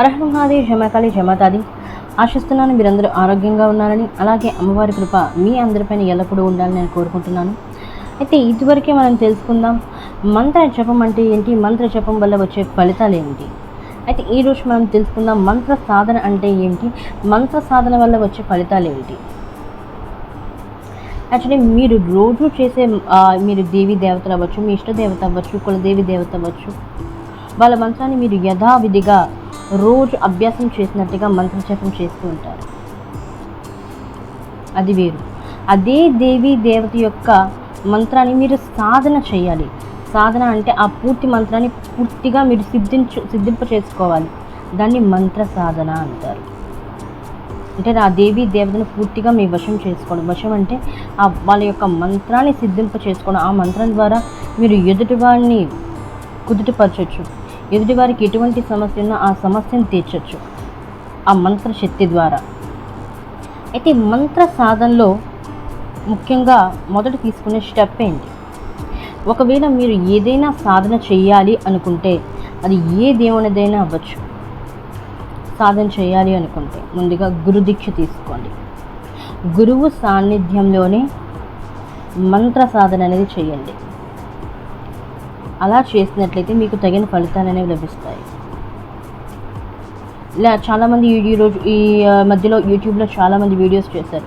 అర్హమాది జమకాలి జమాతాది ఆశిస్తున్నాను మీరందరూ ఆరోగ్యంగా ఉన్నారని అలాగే అమ్మవారి కృప మీ అందరిపైన ఎల్లప్పుడూ ఉండాలని నేను కోరుకుంటున్నాను. అయితే ఇదివరకే మనం తెలుసుకుందాం మంత్ర జపం అంటే ఏంటి? మంత్ర జపం వల్ల వచ్చే ఫలితాలు ఏంటి అయితే ఈరోజు మనం తెలుసుకుందాం మంత్ర సాధన అంటే ఏంటి? మంత్ర సాధన వల్ల వచ్చే ఫలితాలు ఏంటి యాక్చువల్లీ మీరు రోజు చేసే మీరు దేవి దేవతలు అవ్వచ్చు మీ ఇష్ట దేవత అవ్వచ్చు కులదేవి దేవత అవ్వచ్చు వాళ్ళ మంత్రాన్ని మీరు యథావిధిగా రోజు అభ్యాసం చేసినట్టుగా మంత్రజపం చేస్తూ ఉంటారు. అది వేరు. అదే దేవి దేవత యొక్క మంత్రాన్ని మీరు సాధన చేయాలి. సాధన అంటే ఆ పూర్తి మంత్రాన్ని పూర్తిగా మీరు సిద్ధించు సిద్ధింప చేసుకోవాలి దాన్ని మంత్ర సాధన అంటారు. అంటే ఆ దేవి దేవతను పూర్తిగా మీ వశం చేసుకోవడం వశం అంటే ఆ వాళ్ళ యొక్క మంత్రాన్ని సిద్ధింప చేసుకోవడం ఆ మంత్రం ద్వారా మీరు ఎదుటివారిని కుదుటపరచవచ్చు ఎదుటివారికి ఎటువంటి సమస్య ఉన్నా ఆ సమస్యను తీర్చవచ్చు ఆ మంత్ర శక్తి ద్వారా. అయితే మంత్ర సాధనలో ముఖ్యంగా మొదట తీసుకునే స్టెప్ ఏంటి? ఒకవేళ మీరు ఏదైనా సాధన చేయాలి అనుకుంటే అది ఏ దేవునిదైనా అవ్వచ్చు. సాధన చేయాలి అనుకుంటే ముందుగా గురుదీక్ష తీసుకోండి. గురువు సాన్నిధ్యంలోనే మంత్ర సాధన అనేది చేయండి. అలా చేసినట్లయితే మీకు తగిన ఫలితాలు అనేవి లభిస్తాయి. ఇలా చాలామంది ఈ ఈ రోజు ఈ మధ్యలో యూట్యూబ్లో చాలామంది వీడియోస్ చేశారు.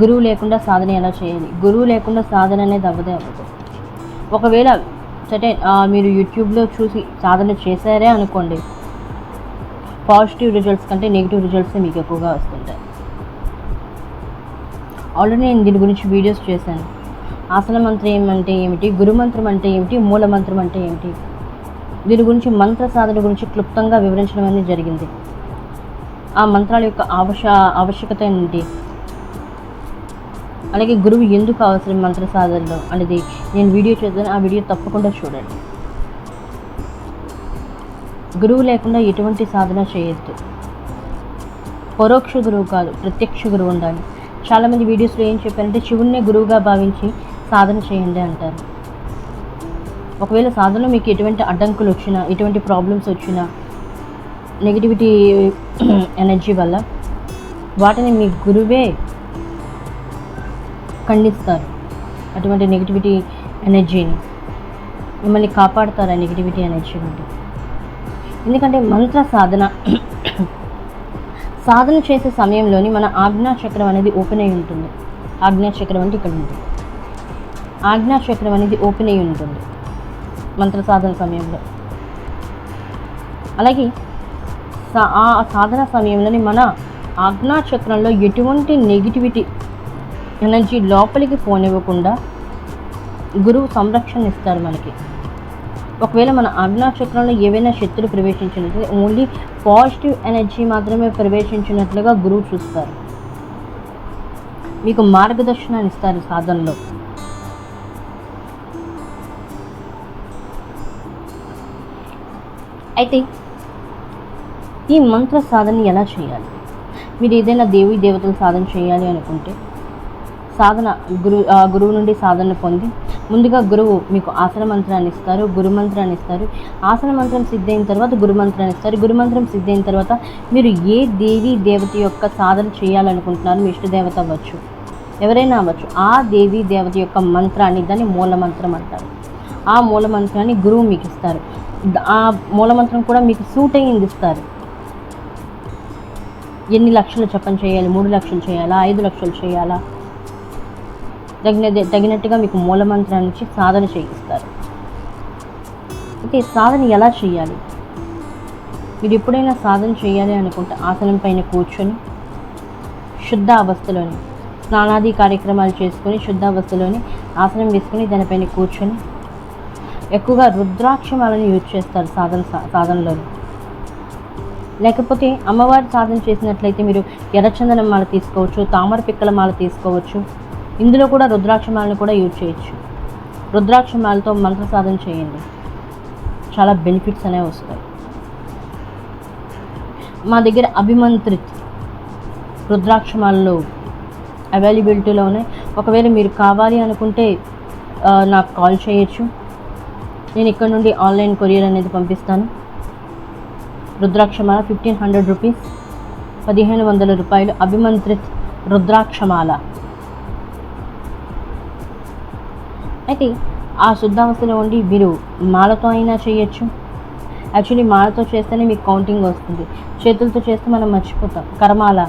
గురువు లేకుండా సాధన ఎలా చేయాలి? గురువు లేకుండా సాధన అనేది అవ్వదే అవ్వదు. ఒకవేళ సరే మీరు యూట్యూబ్లో చూసి సాధన చేశారే అనుకోండి పాజిటివ్ రిజల్ట్స్ కంటే నెగిటివ్ రిజల్ట్సే మీకు ఎక్కువగా వస్తుంటాయి. ఆల్రెడీ నేను దీని గురించి వీడియోస్ చేశాను. ఆసన మంత్రం అంటే ఏమిటి? గురు మంత్రం అంటే ఏమిటి? మూల మంత్రం అంటే ఏమిటి? దీని గురించి మంత్ర సాధన గురించి క్లుప్తంగా వివరించడం అనేది జరిగింది. ఆ మంత్రాల యొక్క ఆవశ ఆవశ్యకత ఏంటి? అలాగే గురువు ఎందుకు అవసరం మంత్ర సాధనలో అనేది నేను వీడియో చేద్దాను. ఆ వీడియో తప్పకుండా చూడండి. గురువు లేకుండా ఎటువంటి సాధన చేయొద్దు. పరోక్ష గురువు కాదు ప్రత్యక్ష గురువు ఉండాలి. చాలామంది వీడియోస్లో ఏం చెప్పారంటే శివుణ్ణే గురువుగా భావించి సాధన చేయండి అంటారు. ఒకవేళ సాధనలో మీకు ఎటువంటి అడ్డంకులు వచ్చినా ఎటువంటి ప్రాబ్లమ్స్ వచ్చినా నెగిటివిటీ ఎనర్జీ వల్ల వాటిని మీ గురువే ఖండిస్తారు. అటువంటి నెగిటివిటీ ఎనర్జీని మిమ్మల్ని కాపాడుతారు ఆ నెగిటివిటీ ఎనర్జీ నుండి. ఎందుకంటే మంత్ర సాధన సాధన చేసే సమయంలోని మన ఆజ్ఞా చక్రం అనేది ఓపెన్ అయి ఉంటుంది. ఆజ్ఞా చక్రం అంటే ఇక్కడ ఉంటుంది. ఆజ్ఞా చక్రం అనేది ఓపెన్ అయి ఉంటుంది మంత్ర సాధన సమయంలో. అలాగే సా- ఆ సాధన సమయంలోని మన ఆజ్ఞాచక్రంలో ఎటువంటి నెగిటివిటీ ఎనర్జీ లోపలికి పోనివ్వకుండా గురువు సంరక్షణ ఇస్తారు మనకి. ఒకవేళ మన ఆజ్ఞా చక్రంలో ఏవైనా శక్తులు ప్రవేశించినట్లయితే ఓన్లీ పాజిటివ్ ఎనర్జీ మాత్రమే ప్రవేశించినట్లుగా గురువు చూస్తారు. మీకు మార్గదర్శనాన్ని ఇస్తారు సాధనలో. అయితే ఈ మంత్ర సాధన ఎలా చేయాలి? మీరు ఏదైనా దేవి దేవతలు సాధన చేయాలి అనుకుంటే సాధన గురు ఆ గురువు నుండి సాధన పొంది ముందుగా గురువు మీకు ఆసన మంత్రాన్ని ఇస్తారు గురు మంత్రాన్ని ఇస్తారు. ఆసన మంత్రం సిద్ధైన తర్వాత గురు మంత్రాన్ని ఇస్తారు. గురు మంత్రం సిద్ధైన తర్వాత మీరు ఏ దేవి దేవత యొక్క సాధన చేయాలనుకుంటున్నారు మీ ఇష్టదేవత అవ్వచ్చు. ఎవరైనా అవ్వచ్చు. ఆ దేవి దేవత యొక్క మంత్రాన్ని దాన్ని మూల మంత్రం అంటారు. ఆ మూల మంత్రాన్ని గురువు మీకు ఇస్తారు. ఆ మూలమంత్రం కూడా మీకు సూట్ అయ్యింది ఇస్తారు. ఎన్ని లక్షలు చెప్పని చేయాలి మూడు లక్షలు చేయాలా ఐదు లక్షలు చేయాలా? తగిన తగినట్టుగా మీకు మూలమంత్రాన్ని ఇచ్చి సాధన చేయిస్తారు. అయితే సాధన ఎలా చేయాలి? మీరు ఎప్పుడైనా సాధన చేయాలి అనుకుంటే ఆసనం పైన కూర్చొని శుద్ధ అవస్థలోని స్నానాది కార్యక్రమాలు చేసుకొని శుద్ధ అవస్థలోని ఆసనం వేసుకొని దానిపైన కూర్చొని ఎక్కువగా రుద్రాక్షమాలను యూజ్ చేస్తారు సాధన సాధనలో లేకపోతే అమ్మవారి సాధన చేసినట్లయితే మీరు ఎర్రచందనం మాల తీసుకోవచ్చు తామర పిక్కల మాల తీసుకోవచ్చు. ఇందులో కూడా రుద్రాక్షమాలను కూడా యూజ్ చేయొచ్చు. రుద్రాక్షమాలతో మంత్ర సాధన చేయండి. చాలా బెనిఫిట్స్ అనేవి వస్తాయి. మా దగ్గర అభిమంత్రిత్ రుద్రాక్షమాలలో అవైలబిలిటీలో ఉన్నాయి. ఒకవేళ మీరు కావాలి అనుకుంటే నాకు కాల్ చేయొచ్చు. నేను ఇక్కడ నుండి ఆన్లైన్ కొరియర్ అనేది పంపిస్తాను. రుద్రాక్షమాల ఫిఫ్టీన్ హండ్రెడ్ రూపీస్. పదిహేను వందల రూపాయలు అభిమంత్రిత్ రుద్రాక్షమాల. అయితే ఆ శుద్ధావస్థలో ఉండి మీరు మాలతో అయినా చేయొచ్చు. యాక్చువల్లీ మాలతో చేస్తేనే మీకు కౌంటింగ్ వస్తుంది. చేతులతో చేస్తే మనం మర్చిపోతాం. కరమాల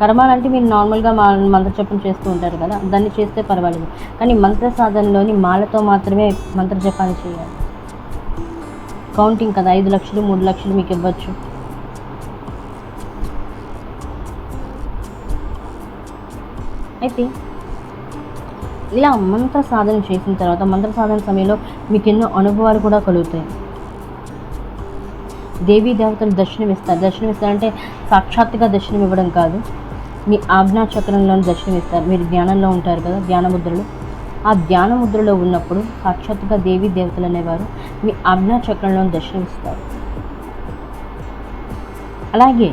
కర్మాలు అంటే మీరు నార్మల్గా మా మంత్ర జపం చేస్తూ ఉంటారు కదా దాన్ని చేస్తే పర్వాలేదు. కానీ మంత్ర సాధనలోని మాలతో మాత్రమే మంత్ర జపాన్ని చేయాలి. కౌంటింగ్ కదా ఐదు లక్షలు మూడు లక్షలు మీకు ఇవ్వచ్చు. అయితే ఇలా మంత్ర సాధన చేసిన తర్వాత మంత్ర సాధన సమయంలో మీకు ఎన్నో అనుభవాలు కూడా కలుగుతాయి. దేవీ దేవతలు దర్శనం ఇస్తారు దర్శనం సాక్షాత్తుగా దర్శనం ఇవ్వడం కాదు. మీ ఆజ్ఞా చక్రంలో దర్శనం ఇస్తారు మీరు ధ్యానంలో ఉంటారు కదా ధ్యాన ముద్రలు ఆ ధ్యాన ముద్రలో ఉన్నప్పుడు సాక్షాత్తుగా దేవీ దేవతలు అనేవారు మీ ఆజ్ఞా చక్రంలో దర్శనం ఇస్తారు అలాగే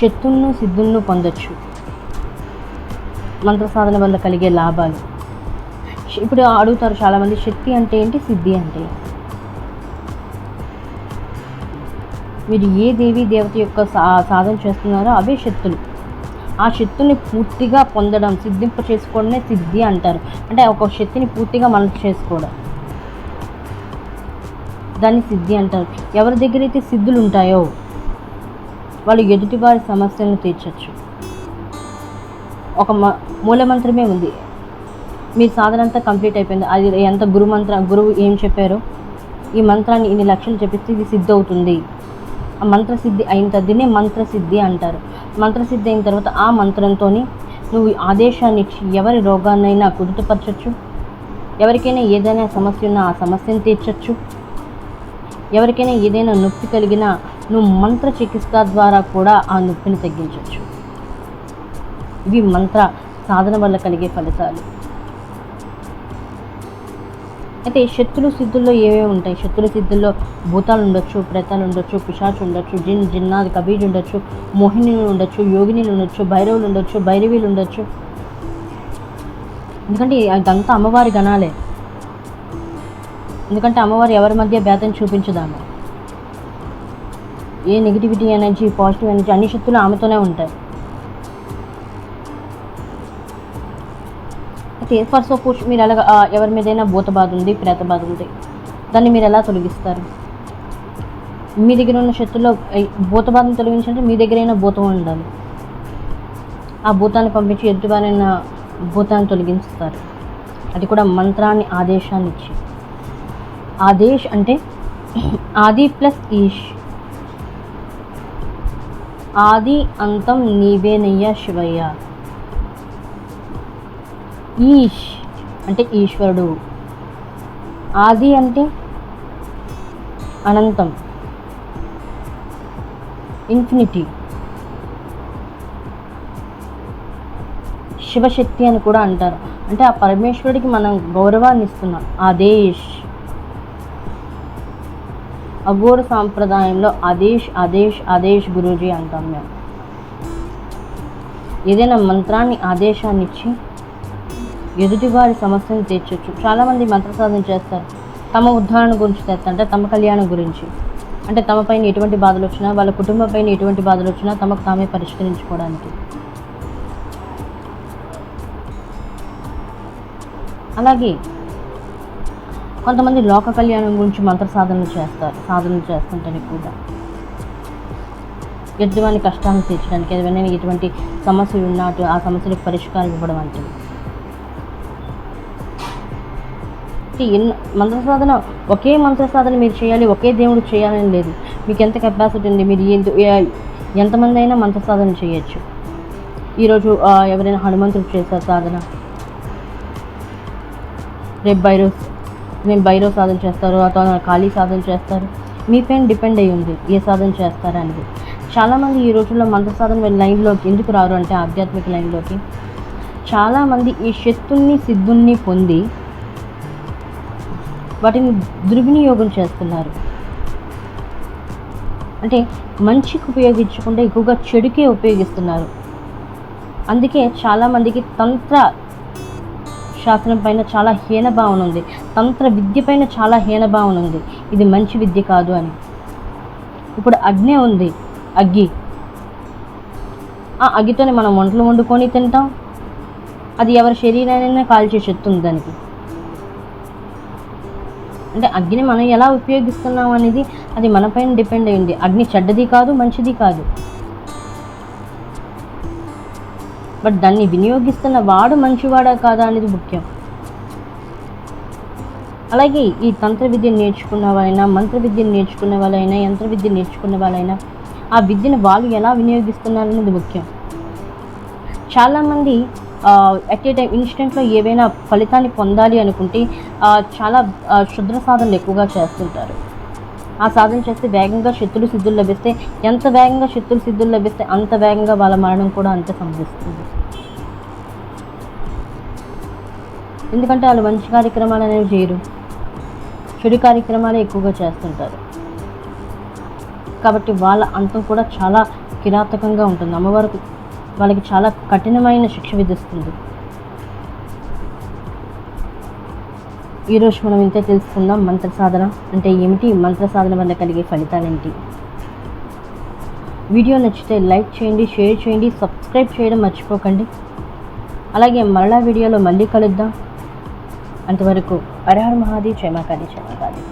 శక్తులను సిద్ధులను పొందొచ్చు. మంత్ర సాధన వల్ల కలిగే లాభాలు. ఇప్పుడు అడుగుతారు చాలామంది శక్తి అంటే ఏంటి? సిద్ధి అంటే ఏంటి? మీరు ఏ దేవీ దేవత యొక్క సా సాధన చేస్తున్నారో అవే శక్తులు. ఆ శక్తిని పూర్తిగా పొందడం సిద్ధింప చేసుకోవడమే సిద్ధి అంటారు. అంటే ఒక శక్తిని పూర్తిగా మనం చేసుకోవడం. దాన్ని సిద్ధి అంటారు. ఎవరి దగ్గర అయితే సిద్ధులు ఉంటాయో వాళ్ళు ఎదుటివారి సమస్యలను తీర్చచ్చు. ఒక మ మూలమంత్రమే ఉంది. మీ సాధన అంతా కంప్లీట్ అయిపోయింది. అది ఎంత గురు మంత్ర గురువు ఏం చెప్పారో ఈ మంత్రాన్ని ఇన్ని లక్షలు చెప్పిస్తే ఇది సిద్ధి అవుతుంది మంత్రసిద్ధి అయిన తద్దినే మంత్రసిద్ధి అంటారు. మంత్రసిద్ధి అయిన తర్వాత ఆ మంత్రంతో నువ్వు ఆదేశాన్ని ఇచ్చి ఎవరి రోగాన్నైనా కుదుటపరచచ్చు? ఎవరికైనా ఏదైనా సమస్య ఉన్నా ఆ సమస్యను తీర్చచ్చు? ఎవరికైనా ఏదైనా నొప్పి కలిగినా నువ్వు మంత్ర చికిత్స ద్వారా కూడా ఆ నొప్పిని తగ్గించవచ్చు ఇవి మంత్ర సాధన వల్ల కలిగే ఫలితాలు. అయితే శక్తులు సిద్ధుల్లో ఏవేవి ఉంటాయి? శక్తుల సిద్ధుల్లో భూతాలు ఉండొచ్చు ప్రేతాలు ఉండొచ్చు పిశాచు ఉండొచ్చు జిన్ జిన్నాది కబీజ్ ఉండొచ్చు మోహినిలు ఉండొచ్చు యోగినీలు ఉండొచ్చు భైరవులు ఉండొచ్చు భైరవీలు ఉండొచ్చు. ఎందుకంటే ఇదంతా అమ్మవారి గణాలే. ఎందుకంటే అమ్మవారు ఎవరి మధ్య భేదం చూపించదాము. ఏ నెగిటివిటీ ఎనర్జీ పాజిటివ్ ఎనర్జీ అన్ని శక్తులు ఆమెతోనే ఉంటాయి. ఫర్ సపోజ్ మీరు ఎలాగ ఎవరి మీదైనా భూత బాధ ఉంది ప్రేత బాధ ఉంది దాన్ని మీరు ఎలా తొలగిస్తారు? మీ దగ్గర ఉన్న శక్తుల్లో భూత బాధను తొలగించాలంటే మీ దగ్గరైనా భూతం ఉండాలి. ఆ భూతాన్ని పంపించి ఎదుటివారైన భూతాన్ని తొలగిస్తారు. అది కూడా మంత్రాన్ని ఆదేశాన్ని ఇచ్చి. ఆదేశ్ అంటే ఆది ప్లస్ ఈష్. ఆది అంతం నీవేనయ్యా శివయ్య. ఈష్ అంటే ఈశ్వరుడు. ఆది అంటే అనంతం. ఇన్ఫినిటీ. శివశక్తి అని కూడా అంటారు. అంటే ఆ పరమేశ్వరుడికి మనం గౌరవాన్ని ఇస్తున్నాం. ఆదేశ్. అఘోర సాంప్రదాయంలో ఆదేశ్ ఆదేశ్ ఆదేశ్ గురూజీ అంటాం మేము. ఏదైనా మంత్రాన్ని ఆదేశాన్ని ఇచ్చి ఎదుటివారి సమస్యను తీర్చొచ్చు. చాలామంది మంత్ర సాధన చేస్తారు. తమ ఉద్ధారణ గురించి చేస్తారు. అంటే తమ కళ్యాణం గురించి. అంటే తమ పైన ఎటువంటి బాధలు వచ్చినా వాళ్ళ కుటుంబం పైన ఎటువంటి బాధలు వచ్చినా తమకు తామే పరిష్కరించుకోవడానికి. అలాగే కొంతమంది లోక కళ్యాణం గురించి మంత్ర సాధనలు చేస్తారు. సాధనలు చేస్తుంటారు ఎక్కువగా ఎదుటివాని కష్టాలను తీర్చడానికి ఏదైనా ఎటువంటి సమస్యలు ఉన్నట్టు ఆ సమస్యలకు పరిష్కారం ఇవ్వడం వంటివి. ఈ ఎన్న మంత్ర సాధన ఒకే మంత్ర సాధన మీరు చేయాలి ఒకే దేవుడు చేయాలని లేదు. మీకు ఎంత కెపాసిటీ ఉంది? మీరు ఎంత ఏ- ఎంతమంది అయినా మంత్ర సాధన చేయొచ్చు. ఈరోజు ఎవరైనా హనుమంతుడు చేశారు సాధన? రేపు భైరవ్ రేపు భైరవ్ సాధన చేస్తారు అతను ఖాళీ సాధన చేస్తారు. మీ పైన డిపెండ్ అయ్యి ఉంది ఏ సాధన చేస్తారనేది చాలామంది ఈ రోజుల్లో మంత్ర సాధన లైన్లోకి ఎందుకు రారు అంటే ఆధ్యాత్మిక లైన్లోకి? చాలామంది ఈ శక్తుల్ని సిద్ధుల్ని పొంది వాటిని దుర్వినియోగం చేస్తున్నారు. అంటే మంచికి ఉపయోగించకుండా ఎక్కువగా చెడుకే ఉపయోగిస్తున్నారు. అందుకే చాలామందికి తంత్ర శాస్త్రం పైన చాలా హీన భావన ఉంది. తంత్ర విద్య పైన చాలా హీన భావన ఉంది. ఇది మంచి విద్య కాదు అని. ఇప్పుడు అగ్ని ఉంది. అగ్గి. ఆ అగ్గితోనే మనం వంటలు వండుకొని తింటాం. అది ఎవరి శరీరాన్ని కాల్చే శక్తి ఉంది దానికి. అంటే అగ్ని మనం ఎలా ఉపయోగిస్తున్నాం అనేది అది మనపైన డిపెండ్ అయింది అగ్ని చెడ్డది కాదు మంచిది కాదు. బట్ దాన్ని వినియోగిస్తున్న వాడు మంచివాడా కాదా అనేది ముఖ్యం. అలాగే ఈ తంత్ర విద్యను నేర్చుకున్న వాళ్ళైనా మంత్ర విద్యను నేర్చుకున్న వాళ్ళైనా యంత్ర విద్యను నేర్చుకున్న వాళ్ళైనా ఆ విద్యను వాళ్ళు ఎలా వినియోగిస్తున్నారు అనేది ముఖ్యం. చాలామంది అట్ ఏ టైం ఇన్స్టెంట్లో ఏవైనా ఫలితాన్ని పొందాలి అనుకుంటే చాలా శుద్ర సాధనలు ఎక్కువగా చేస్తుంటారు. ఆ సాధన చేస్తే వేగంగా శక్తులు సిద్ధులు లభిస్తే ఎంత వేగంగా శక్తులు సిద్ధులు లభిస్తే అంత వేగంగా వాళ్ళ మరణం కూడా అంతే సంభవిస్తుంది. ఎందుకంటే వాళ్ళు మంచి కార్యక్రమాలు అనేవి చేయరు. చెడు కార్యక్రమాలే ఎక్కువగా చేస్తుంటారు. కాబట్టి వాళ్ళ అంతం కూడా చాలా కిరాతకంగా ఉంటుంది. అమ్మవారికి వాళ్ళకి చాలా కఠినమైన శిక్ష విధిస్తుంది. ఈరోజు మనం ఇంతే తెలుసుకుందాం మంత్ర సాధన అంటే ఏమిటి? మంత్ర సాధన వల్ల కలిగే ఫలితాలు ఏంటి వీడియో నచ్చితే లైక్ చేయండి షేర్ చేయండి సబ్స్క్రైబ్ చేయడం మర్చిపోకండి. అలాగే మరలా వీడియోలో మళ్ళీ కలుద్దాం. అంతవరకు అరహర్ మహాది క్షమాకాళి క్షేమకాది